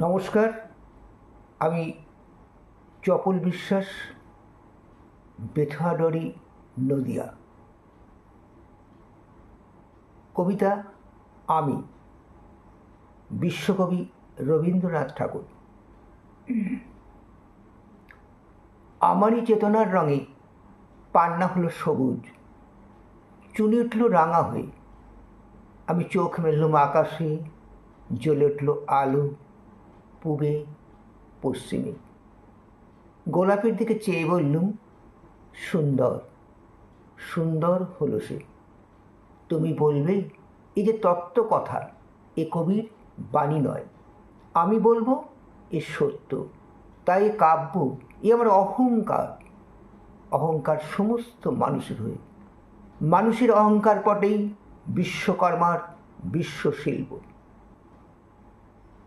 নমস্কার, আমি চপল বিশ্বাস, বেথুয়াডরি, নদিয়া। কবিতা আমি, বিশ্বকবি রবীন্দ্রনাথ ঠাকুর। আমারই চেতনার রঙে পান্না হলো সবুজ, চুনি উঠল রাঙা হয়ে। আমি চোখ মেললুম আকাশে, জ্বলে উঠল আলো। পূবে, পশ্চিমে। গোলাপের দিকে চেয়ে বললুম, সুন্দর সুন্দর হলো সে। তুমি বলবে, এই যে তত্ত্ব কথা, এ কবির বাণী নয়। আমি বলব, এ সত্য। তাই কাব্য, এ আমার অহংকার। অহংকার সমস্ত মানুষের হয়ে। মানুষের অহংকার পটেই বিশ্বকর্মার বিশ্বশিল্প।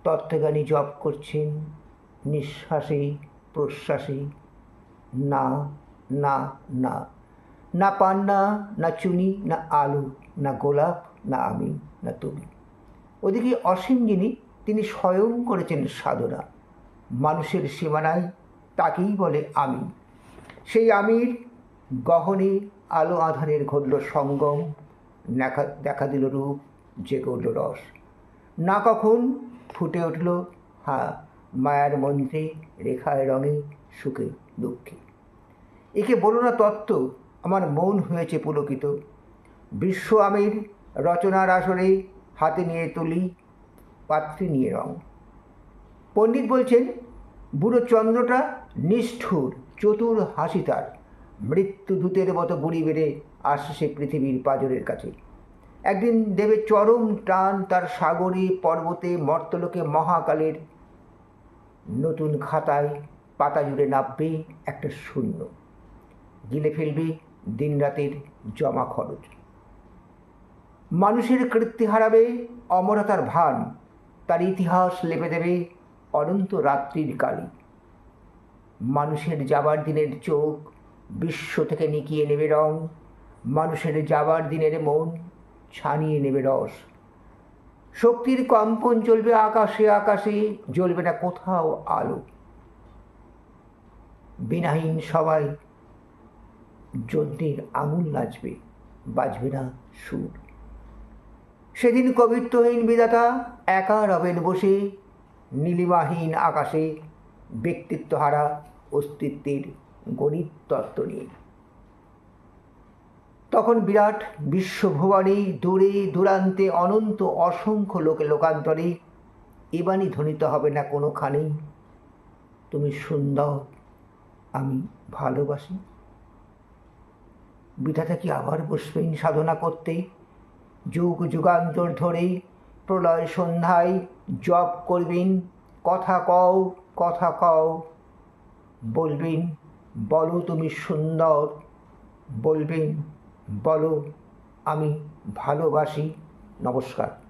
তত্ত্বজ্ঞানী জপ করছেন, নিঃশ্বাসে, প্রশ্বাসে, না না না। না পান্না না চুনি, না আলু, না গোলাপ, না আমি, না তুমি। ওদিকে অসীম যিনি, তিনি স্বয়ং করেছেন সাধনা। মানুষের সীমানায় তাকেই বলে আমি সেই আমির গহনে আলো আধারের ঘটল সঙ্গম, দেখা দিল রূপ যে করল রস। না কখন ফুটে উঠল হা মায়ার মন্ত্রে রেখায় রঙে সুখে দুঃখে। একে বলো না তত্ত্ব, আমার মন হয়েছে পুলকিত। বিশ্ব আমির রচনার আসরে হাতে নিয়ে তুলি, পাত্রী নিয়ে রং। পণ্ডিত বলছেন, বুড়ো চন্দ্রটা নিষ্ঠুর, চতুর হাসি তার। মৃত্যুদূতের মতো বুড়ি বেড়ে আসছে পৃথিবীর পাজরের কাছে। একদিন দেবে চরম টান তার সাগরে পর্বতে মর্তলোকে মহাকালের নতুন খাতায় পাতা জুড়ে নামবে একটা শূন্য। গিলে ফেলবে দিনরাতের জমা খরচ। মানুষের কৃত্তি হারাবে অমরতার ভান। তার ইতিহাস লেপে দেবে অনন্ত রাত্রির কালি। মানুষের যাবার দিনের চোখ বিশ্ব থেকে নিকিয়ে নেবে রং। মানুষের যাবার দিনের মন ছানিয়ে নেবে রস। শক্তির কম্পন চলবে আকাশে আকাশে জ্বলবে না কোথাও আলো। বিনাহীন সবাই যন্ত্রের আঙুল নাচবে, বাজবে না সুর। সেদিন কবিত্বহীন বিধাতা একা রবেন বসে, নীলিমাহীন আকাশে ব্যক্তিত্বহারা অস্তিত্বের গণিত তত্ত্ব নিয়ে। তখন বিরাট বিশ্বভুবনে দূরে দূরান্তে অনন্ত অসংখ্য লোকে লোকান্তরে এবাণী ধ্বনিত হবে না কোনোখানেই। তুমি সুন্দর, আমি ভালোবাসি। বিধাতা কি আবার বসবেন সাধনা করতে? যুগ যুগান্তর ধরে প্রলয় সন্ধ্যায় জপ করবেন। কথা কও কথা কও। বলবেন, বলো তুমি সুন্দর, বলবেন বলো আমি ভালোবাসি। নমস্কার।